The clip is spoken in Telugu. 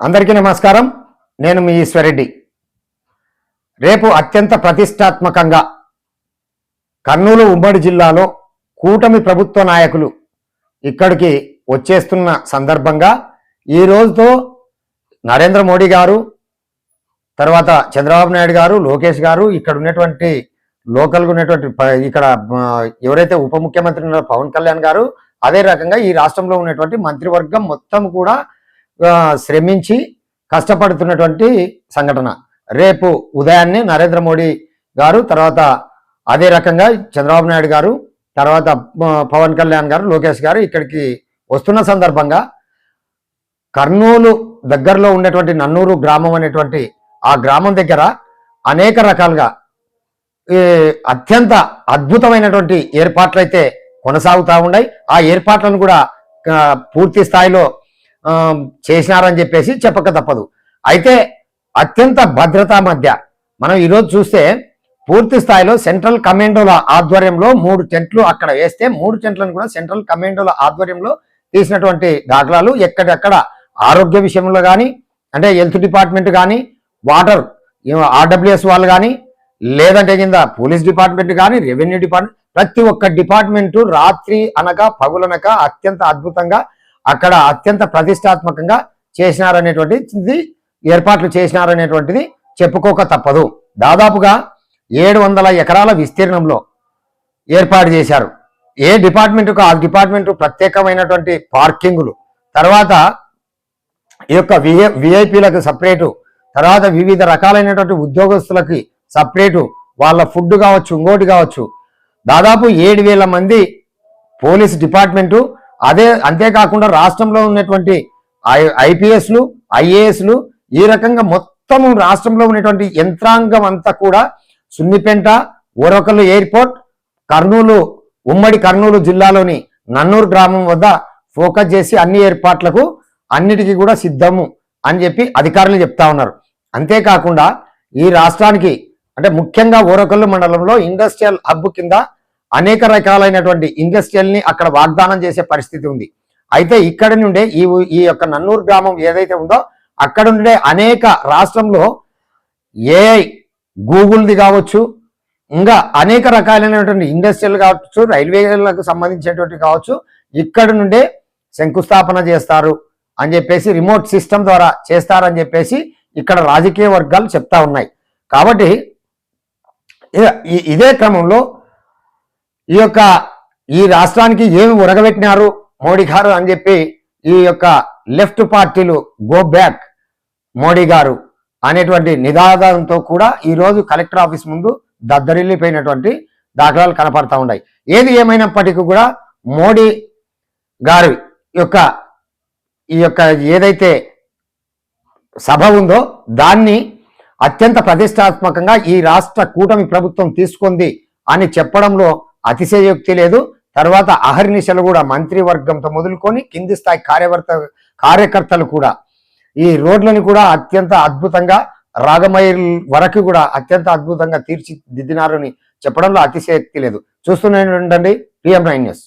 అందరికీ నమస్కారం. నేను మీ ఈశ్వరెడ్డి. రేపు అత్యంత ప్రతిష్టాత్మకంగా కర్నూలు ఉమ్మడి జిల్లాలో కూటమి ప్రభుత్వ నాయకులు ఇక్కడికి వచ్చేస్తున్న సందర్భంగా ఈ రోజుతో నరేంద్ర మోడీ గారు తర్వాత చంద్రబాబు నాయుడు గారు లోకేష్ గారు ఇక్కడ ఉన్నటువంటి లోకల్గా ఉన్నటువంటి ప- ఇక్కడ ఎవరైతే ఉప ముఖ్యమంత్రి ఉన్నారో పవన్ కళ్యాణ్ గారు అదే రకంగా ఈ రాష్ట్రంలో ఉన్నటువంటి మంత్రివర్గం మొత్తం కూడా శ్రమించి కష్టపడుతున్నటువంటి సంఘటన. రేపు ఉదయాన్నే నరేంద్ర మోడీ గారు తర్వాత అదే రకంగా చంద్రబాబు నాయుడు గారు తర్వాత పవన్ కళ్యాణ్ గారు లోకేష్ గారు ఇక్కడికి వస్తున్న సందర్భంగా కర్నూలు దగ్గరలో ఉన్నటువంటి నన్నూరు గ్రామం అనేటువంటి ఆ గ్రామం దగ్గర అనేక రకాలుగా ఈ అత్యంత అద్భుతమైనటువంటి ఏర్పాట్లు అయితే కొనసాగుతూ ఉన్నాయి. ఆ ఏర్పాట్లను కూడా పూర్తి స్థాయిలో చేసినారని చెప్పేసి చెప్పక తప్పదు. అయితే అత్యంత భద్రతా మధ్య మనం ఈరోజు చూస్తే పూర్తి స్థాయిలో సెంట్రల్ కమాండోల ఆధ్వర్యంలో మూడు టెంట్లు అక్కడ వేస్తే మూడు టెంట్లను కూడా సెంట్రల్ కమాండోల ఆధ్వర్యంలో తీసినటువంటి దాఖలాలు ఎక్కడెక్కడ ఆరోగ్య విషయంలో కానీ అంటే హెల్త్ డిపార్ట్మెంట్ కానీ వాటర్ ఆర్డబ్ల్యూఎస్ వాళ్ళు కానీ లేదంటే కింద పోలీస్ డిపార్ట్మెంట్ కానీ రెవెన్యూ డిపార్ట్మెంట్ ప్రతి ఒక్క డిపార్ట్మెంటు రాత్రి అనగా పగులనక అత్యంత అద్భుతంగా అక్కడ అత్యంత ప్రతిష్టాత్మకంగా చేసినారనేటువంటిది ఏర్పాట్లు చేసినారనేటువంటిది చెప్పుకోక తప్పదు. దాదాపుగా ఏడు వందల ఎకరాల విస్తీర్ణంలో ఏర్పాటు చేశారు. ఏ డిపార్ట్మెంట్కు ఆ డిపార్ట్మెంట్ ప్రత్యేకమైనటువంటి పార్కింగులు తర్వాత ఈ యొక్క విఐ విఐపీలకు సపరేటు తర్వాత వివిధ రకాలైనటువంటి ఉద్యోగస్తులకి సపరేటు వాళ్ళ ఫుడ్ కావచ్చు ఇంకోటి కావచ్చు. దాదాపు ఏడు వేల మంది పోలీస్ డిపార్ట్మెంటు అదే అంతేకాకుండా రాష్ట్రంలో ఉన్నటువంటి ఐ- ఐపీఎస్లు ఐఏఎస్లు ఈ రకంగా మొత్తం రాష్ట్రంలో ఉన్నటువంటి యంత్రాంగం అంతా కూడా సున్నిపెంట ఓరకల్లు ఎయిర్పోర్ట్ కర్నూలు ఉమ్మడి కర్నూలు జిల్లాలోని నన్నూరు గ్రామం వద్ద ఫోకస్ చేసి అన్ని ఏర్పాట్లకు అన్నిటికీ కూడా సిద్ధము అని చెప్పి అధికారులు చెప్తా ఉన్నారు. అంతేకాకుండా ఈ రాష్ట్రానికి అంటే ముఖ్యంగా ఓరకల్లు మండలంలో ఇండస్ట్రియల్ హబ్ కింద అనేక రకాలైనటువంటి ఇండస్ట్రియల్ని అక్కడ వాగ్దానం చేసే పరిస్థితి ఉంది. అయితే ఇక్కడ నుండే ఈ ఈ యొక్క నన్నూరు గ్రామం ఏదైతే ఉందో అక్కడ నుండే అనేక రాష్ట్రంలో ఏఐ గూగుల్ది కావచ్చు ఇంకా అనేక రకాలైనటువంటి ఇండస్ట్రియల్ కావచ్చు రైల్వేలకు సంబంధించినటువంటి కావచ్చు ఇక్కడ నుండే శంకుస్థాపన చేస్తారు అని చెప్పేసి రిమోట్ సిస్టమ్ ద్వారా చేస్తారని చెప్పేసి ఇక్కడ రాజకీయ వర్గాలు చెప్తా ఉన్నాయి. కాబట్టి ఇదే క్రమంలో ఈ యొక్క ఈ రాష్ట్రానికి ఏమి ఉరగబెట్టినారు మోడీ గారు అని చెప్పి ఈ యొక్క లెఫ్ట్ పార్టీలు గో బ్యాక్ మోడీ గారు అనేటువంటి నినాదంతో కూడా ఈరోజు కలెక్టర్ ఆఫీస్ ముందు దద్దరిల్లిపోయినటువంటి దాఖలాలు కనపడతా ఉన్నాయి. ఏది ఏమైనప్పటికీ కూడా మోడీ గారి యొక్క ఈ యొక్క ఏదైతే సభ ఉందో దాన్ని అత్యంత ప్రతిష్టాత్మకంగా ఈ రాష్ట్ర కూటమి ప్రభుత్వం తీసుకుంది అని చెప్పడంలో అతిశయోక్తి లేదు. తర్వాత అహర్నిశలు కూడా మంత్రివర్గంతో మొదలుకొని కింది స్థాయి కార్యవర్త కార్యకర్తలు కూడా. ఈ రోడ్లను కూడా అత్యంత అద్భుతంగా రాగమైల్ వరకు కూడా అత్యంత అద్భుతంగా తీర్చిదిద్దినారని చెప్పడంలో అతిశయోక్తి లేదు. చూస్తూనే ఉండండి. PM nine news.